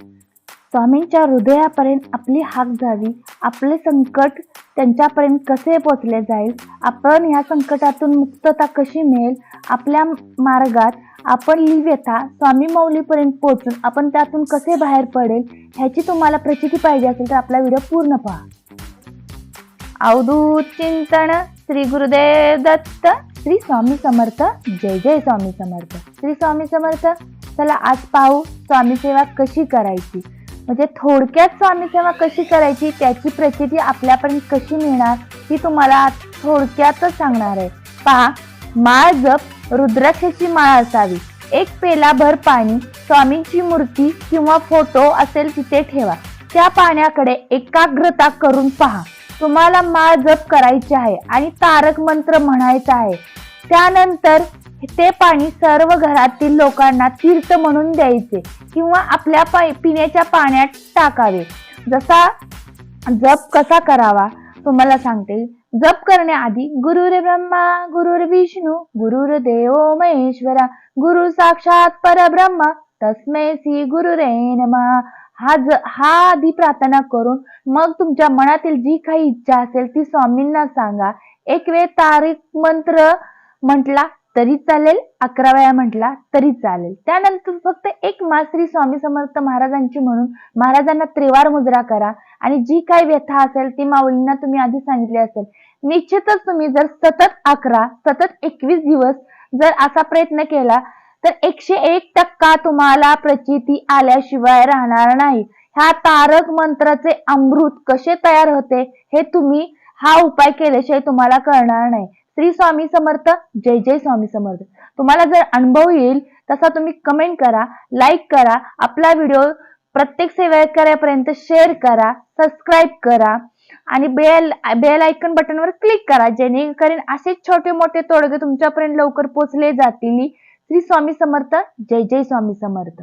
स्वामींच्या हृदयापर्यंत आपली हाक जावी आपले संकट त्यांच्यापर्यंत कसे पोचले जाईल आपण ह्या संकटातून मुक्तता कशी मिळेल आपल्या मार्गात आपण ही व्यथा स्वामी मौलीपर्यंत पोहोचून आपण त्यातून कसे बाहेर पडेल ह्याची तुम्हाला प्रचिती पाहिजे असेल तर आपला व्हिडिओ पूर्ण पहा. अवधूत चिंतन श्री गुरुदेव दत्त श्री स्वामी समर्थ जय जय स्वामी समर्थ. श्री स्वामी समर्थ. चला आज पाहू स्वामी सेवा कशी करायची. म्हणजे थोडक्यात स्वामी सेवा कशी करायची त्याची प्रचिती आपल्यापर्यंत कशी मिळणार ही तुम्हाला आज थोडक्यातच सांगणार आहे. पहा माळ जप रुद्राक्षाची माळ असावी. एक पेलाभर पाणी स्वामींची मूर्ती किंवा फोटो असेल तिथे ठेवा. त्या पाण्याकडे एकाग्रता करून पहा. तुम्हाला माळ जप करायची आहे आणि तारक मंत्र म्हणायचा आहे. त्यानंतर ते पाणी सर्व घरातील लोकांना तीर्थ म्हणून द्यायचे किंवा आपल्या पिण्याच्या पाण्यात टाकावे. जसा जप कसा करावा तुम्हाला सांगते. जप करण्याआधी गुरुर ब्रह्मा गुरुर विष्णू गुरुर देव महेश्वरा गुरु साक्षात परब्रह्म तस्मै श्री गुरुरे नमः. हा ज हा आधी प्रार्थना करून मग तुमच्या मनातील जी काही इच्छा असेल ती स्वामींना सांगा. एक वेळ तारीख मंत्र म्हटला तरी चालेल अकरा वेळा म्हटला तरी चालेल. त्यानंतर फक्त एक मास्त्री श्री स्वामी समर्थ महाराजांची म्हणून महाराजांना त्रिवार मुद्रा करा आणि जी काही व्यथा असेल ती माऊलींना तुम्ही आधी सांगितली असेल. निश्चितच तुम्ही जर सतत अकरा सतत एकवीस दिवस जर असा प्रयत्न केला तर एकशे एक टक्का तुम्हाला प्रचिती आल्याशिवाय राहणार नाही. ह्या तारक मंत्राचे अमृत कसे तयार होते हे तुम्ही हा उपाय केल्याशिवाय तुम्हाला कळणार नाही. श्री स्वामी समर्थ जय जय स्वामी समर्थ. तुम्हाला जर अनुभव येईल तसा तुम्ही कमेंट करा लाईक करा आपला व्हिडिओ प्रत्येक सेवाकऱ्यापर्यंत शेअर करा सबस्क्राईब करा आणि बेल बेल आयकन बटनवर क्लिक करा जेणेकरून असे छोटे मोठे तोडगे तुमच्यापर्यंत लवकर पोहोचले जातील. श्री स्वामी समर्थ जय जय स्वामी समर्थ.